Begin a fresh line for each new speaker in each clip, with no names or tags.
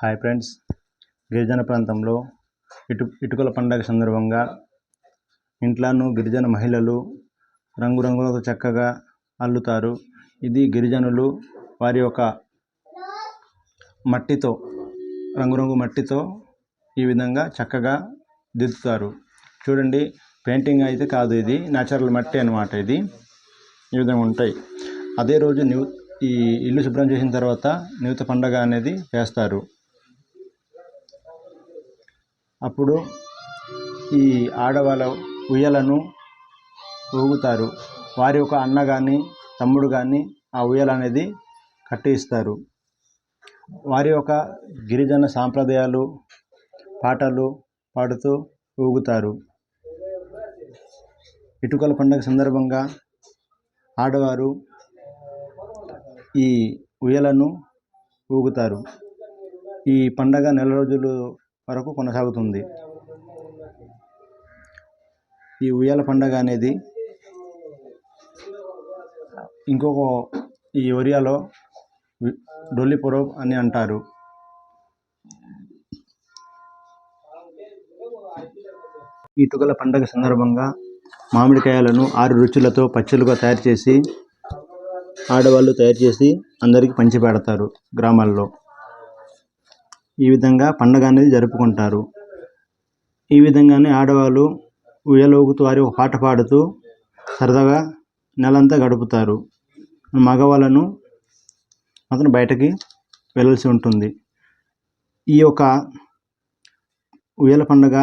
Hi friends. గిరిజన ప్రాంతంలో ఇటు ఇటుకల పండగ సందర్భంగా ఇంట్లోనూ గిరిజన మహిళలు రంగురంగులతో చక్కగా అల్లుతారు. ఇది గిరిజనులు వారి యొక్క మట్టితో రంగురంగు మట్టితో ఈ విధంగా చక్కగా దిద్దుతారు. చూడండి పెయింటింగ్ అయితే కాదు ఇది న్యాచురల్ మట్టి అనమాట ఇది. ఈ విధంగా ఉంటాయి. అదే రోజు న్యూ ఈ ఇల్లు శుభ్రం చేసిన తర్వాత నూత పండగ అనేది చేస్తారు. అప్పుడు ఈ ఆడవాళ్ళ ఉయ్యలను ఊగుతారు. వారి యొక్క అన్న కానీ తమ్ముడు కానీ ఆ ఉయ్యల అనేది కట్టి ఇస్తారు వారి యొక్క గిరిజన సాంప్రదాయాలు పాటలు పాడుతూ ఊగుతారు. ఇటుకల పండుగ సందర్భంగా ఆడవారు ఈ ఉయ్యలను ఊగుతారు. ఈ పండగ నెల రోజులు వరకు కొనసాగుతుంది. ఈ ఉయ్యాల పండగ అనేది ఇంకొక ఈ ఒరియాలో డొల్లిపురం అని అంటారు. ఇటుకల పండగ సందర్భంగా మామిడికాయలను ఆరు రుచులతో పచ్చలుగా తయారు చేసి ఆడవాళ్ళు తయారు చేసి అందరికీ పంచిపెడతారు గ్రామాల్లో. ఈ విధంగా పండగ అనేది జరుపుకుంటారు. ఈ విధంగానే ఆడవాళ్ళు ఉయ్యలూగుతూ వారి ఒక పాట పాడుతూ సరదాగా నెలంతా గడుపుతారు. మగవాళ్ళను అతను బయటకి వెళ్ళాల్సి ఉంటుంది. ఈ యొక్క ఉయ్యల పండుగ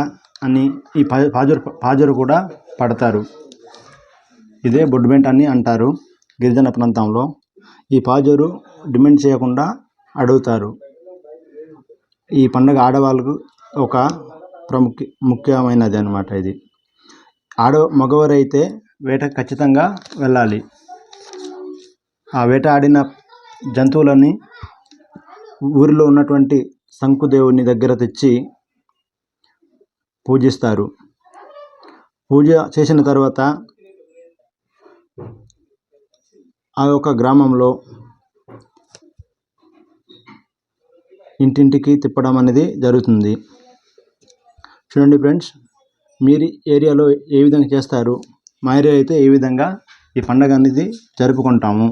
అని ఈ పాజరు పాజరు కూడా పడతారు. ఇదే బొడ్డుబెంట్ అని అంటారు గిరిజన ప్రాంతంలో. ఈ పాజరు డిమాండ్ చేయకుండా అడుగుతారు. ఈ పండుగ ఆడవాళ్ళకు ఒక ప్రముఖ ముఖ్యమైనది అనమాట ఇది. ఆడ మగవారైతే వేటకు ఖచ్చితంగా వెళ్ళాలి. ఆ వేట ఆడిన జంతువులని ఊరిలో ఉన్నటువంటి శంకుదేవుని దగ్గర తెచ్చి పూజిస్తారు. పూజ చేసిన తర్వాత ఆ యొక్క గ్రామంలో ఇంటింటికి తిప్పడం అనేది జరుగుతుంది. చూడండి ఫ్రెండ్స్ మీరు ఏరియాలో ఏ విధంగా చేస్తారు? మా ఏరియా అయితే ఏ విధంగా ఈ పండగ అనేది జరుపుకుంటాము?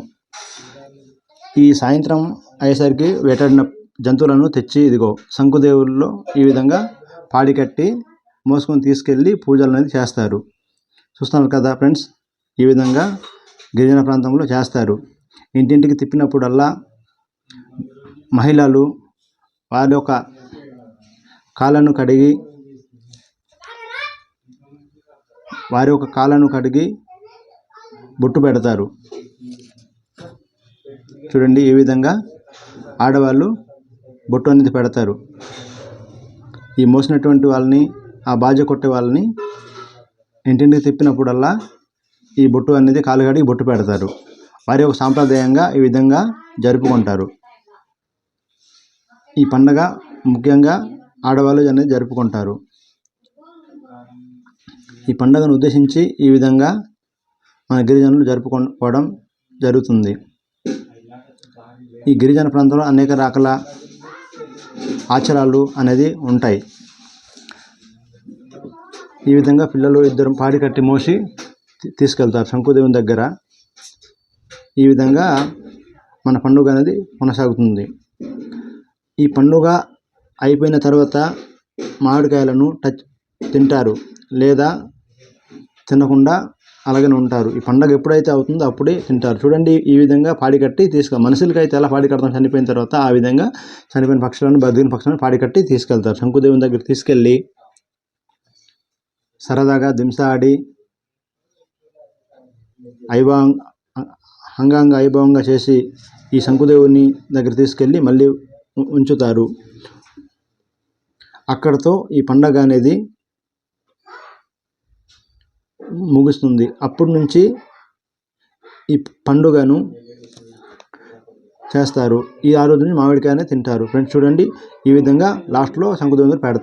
ఈ సాయంత్రం అయ్యేసరికి వేటాడిన జంతువులను తెచ్చి ఇదిగో శంకుదేవుల్లో ఈ విధంగా పాడి కట్టి మోసుకొని తీసుకెళ్ళి పూజలు అనేది చేస్తారు. చూస్తున్నారు కదా ఫ్రెండ్స్ ఈ విధంగా గిరిజన ప్రాంతంలో చేస్తారు. ఇంటింటికి తిప్పినప్పుడల్లా మహిళలు వారి యొక్క కాళ్ళను కడిగి వారి యొక్క కాళ్ళను కడిగి బొట్టు పెడతారు. చూడండి ఈ విధంగా ఆడవాళ్ళు బొట్టు అనేది పెడతారు. ఈ మోసినటువంటి వాళ్ళని ఆ బాజ కొట్టే వాళ్ళని ఇంటింటికి తిప్పినప్పుడల్లా ఈ బొట్టు అనేది కాలుగడికి బొట్టు పెడతారు. వారి యొక్క సాంప్రదాయంగా ఈ విధంగా జరుపుకుంటారు. ఈ పండగ ముఖ్యంగా ఆడవాళ్ళు అనేది జరుపుకుంటారు. ఈ పండుగను ఉద్దేశించి ఈ విధంగా మన గిరిజనులు జరుపుకోవడం జరుగుతుంది. ఈ గిరిజన ప్రాంతంలో అనేక రకాల ఆచారాలు అనేది ఉంటాయి. ఈ విధంగా పిల్లలు ఇద్దరు పాడి కట్టి మోసి తీసుకెళ్తారు శంకుదేవుని దగ్గర. ఈ విధంగా మన పండుగ అనేది కొనసాగుతుంది. ఈ పండుగ అయిపోయిన తర్వాత మామిడికాయలను టచ్ తింటారు లేదా తినకుండా అలాగనే ఉంటారు. ఈ పండగ ఎప్పుడైతే అవుతుందో అప్పుడే తింటారు. చూడండి ఈ విధంగా పాడి కట్టి తీసుకు మనుషులకి అయితే ఎలా పాడి కడతాం చనిపోయిన తర్వాత ఆ విధంగా చనిపోయిన పక్షులను బతికిన పక్షులను పాడి కట్టి తీసుకెళ్తారు. శంకుదేవుని దగ్గర తీసుకెళ్ళి సరదాగా దింస ఆడి ఐభాంగ అంగాంగ వైభవంగా చేసి ఈ శంకుదేవుని దగ్గర తీసుకెళ్ళి మళ్ళీ ఉంచుతారు. అక్కడతో ఈ పండగ అనేది ముగుస్తుంది. అప్పటి నుంచి ఈ పండుగను చేస్తారు. ఈ ఆ రోజుని మామిడికాయనే తింటారు. ఫ్రెండ్స్ చూడండి ఈ విధంగా లాస్ట్లో శంకుదేవుని పెడతారు.